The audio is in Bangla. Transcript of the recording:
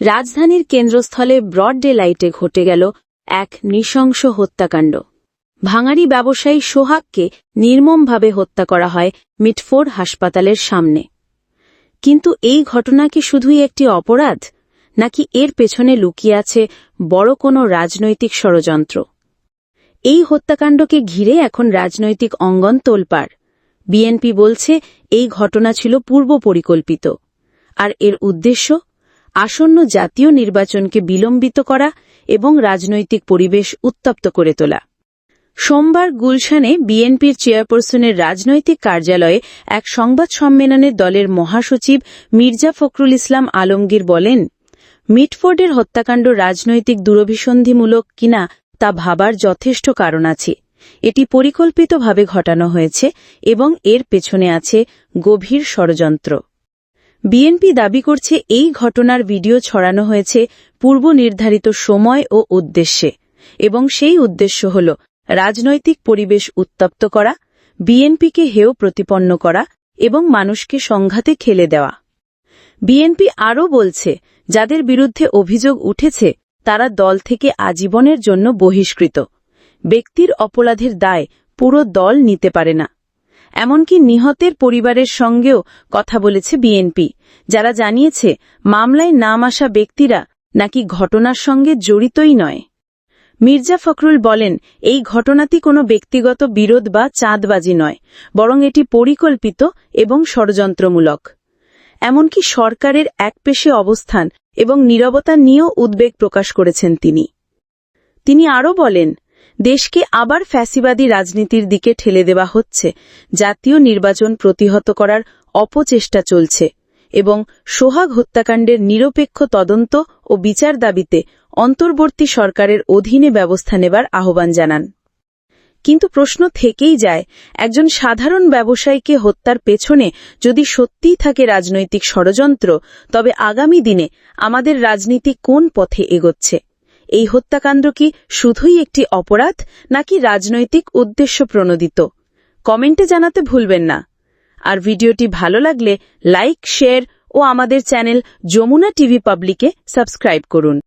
রাজধানীর কেন্দ্রস্থলে ব্রড ডে লাইটে ঘটে গেল এক নৃশংস হত্যাকাণ্ড। ভাঙাড়ি ব্যবসায়ী সোহাগকে নির্মমভাবে হত্যা করা হয় মিটফোর্ড হাসপাতালের সামনে। কিন্তু এই ঘটনা কি শুধুই একটি অপরাধ, নাকি এর পেছনে লুকিয়ে আছে বড় কোনো রাজনৈতিক ষড়যন্ত্র? এই হত্যাকাণ্ডকে ঘিরে এখন রাজনৈতিক অঙ্গন তোলপাড়। বিএনপি বলছে, এই ঘটনা ছিল পূর্ব পরিকল্পিত আর এর উদ্দেশ্য? আসন্ন জাতীয় নির্বাচনকে বিলম্বিত করা এবং রাজনৈতিক পরিবেশ উত্তপ্ত করে তোলা। সোমবার গুলশানে বিএনপির চেয়ারপারসনের রাজনৈতিক কার্যালয়ে এক সংবাদ সম্মেলনে দলের মহাসচিব মির্জা ফখরুল ইসলাম আলমগীর বলেন, মিটফোর্ডের হত্যাকাণ্ড রাজনৈতিক দুরভিসন্ধিমূলক কিনা তা ভাবার যথেষ্ট কারণ আছে। এটি পরিকল্পিতভাবে ঘটানো হয়েছে এবং এর পেছনে আছে গভীর ষড়যন্ত্র। বিএনপি দাবি করছে এই ঘটনার ভিডিও ছড়ানো হয়েছে পূর্ব নির্ধারিত সময় ও উদ্দেশ্যে এবং সেই উদ্দেশ্য হল রাজনৈতিক পরিবেশ উত্তপ্ত করা, বিএনপিকে হেয় প্রতিপন্ন করা এবং মানুষকে সংঘাতে খেলে দেওয়া। বিএনপি আরও বলছে, যাদের বিরুদ্ধে অভিযোগ উঠেছে, তারা দল থেকে আজীবনের জন্য বহিষ্কৃত। ব্যক্তির অপরাধের দায় পুরো দল নিতে পারে না। এমনকি নিহতের পরিবারের সঙ্গেও কথা বলেছে বিএনপি। যারা জানিয়েছে, মামলায় নাম আসা ব্যক্তিরা নাকি ঘটনার সঙ্গে জড়িতই নয়। মির্জা ফখরুল বলেন, এই ঘটনাটি কোনো ব্যক্তিগত বিরোধ বা চাঁদবাজি নয়, বরং এটি পরিকল্পিত এবং ষড়যন্ত্রমূলক। এমনকি সরকারের একপেশে অবস্থান এবং নীরবতা নিয়েও উদ্বেগ প্রকাশ করেছেন তিনি। তিনি আরও বলেন দেশকে আবার ফ্যাসিবাদী রাজনীতির দিকে ঠেলে দেওয়া হচ্ছে। জাতীয় নির্বাচন প্রতিহত করার অপচেষ্টা চলছে এবং সোহাগ হত্যাকাণ্ডের নিরপেক্ষ তদন্ত ও বিচার দাবিতে অন্তর্বর্তী সরকারের অধীনে ব্যবস্থা নেবার আহ্বান জানান। কিন্তু প্রশ্ন থেকেই যায়, একজন সাধারণ ব্যবসায়ীকে হত্যার পেছনে যদি সত্যিই থাকে রাজনৈতিক ষড়যন্ত্র, তবে আগামী দিনে আমাদের রাজনীতি কোন পথে এগোচ্ছে? এই হত্যাকাণ্ড কি শুধুই একটি অপরাধ, নাকি রাজনৈতিক উদ্দেশ্য প্রণোদিত? কমেন্টে জানাতে ভুলবেন না। আর ভিডিওটি ভালো লাগলে লাইক, শেয়ার ও আমাদের চ্যানেল যমুনা টিভি পাবলিকে সাবস্ক্রাইব করুন।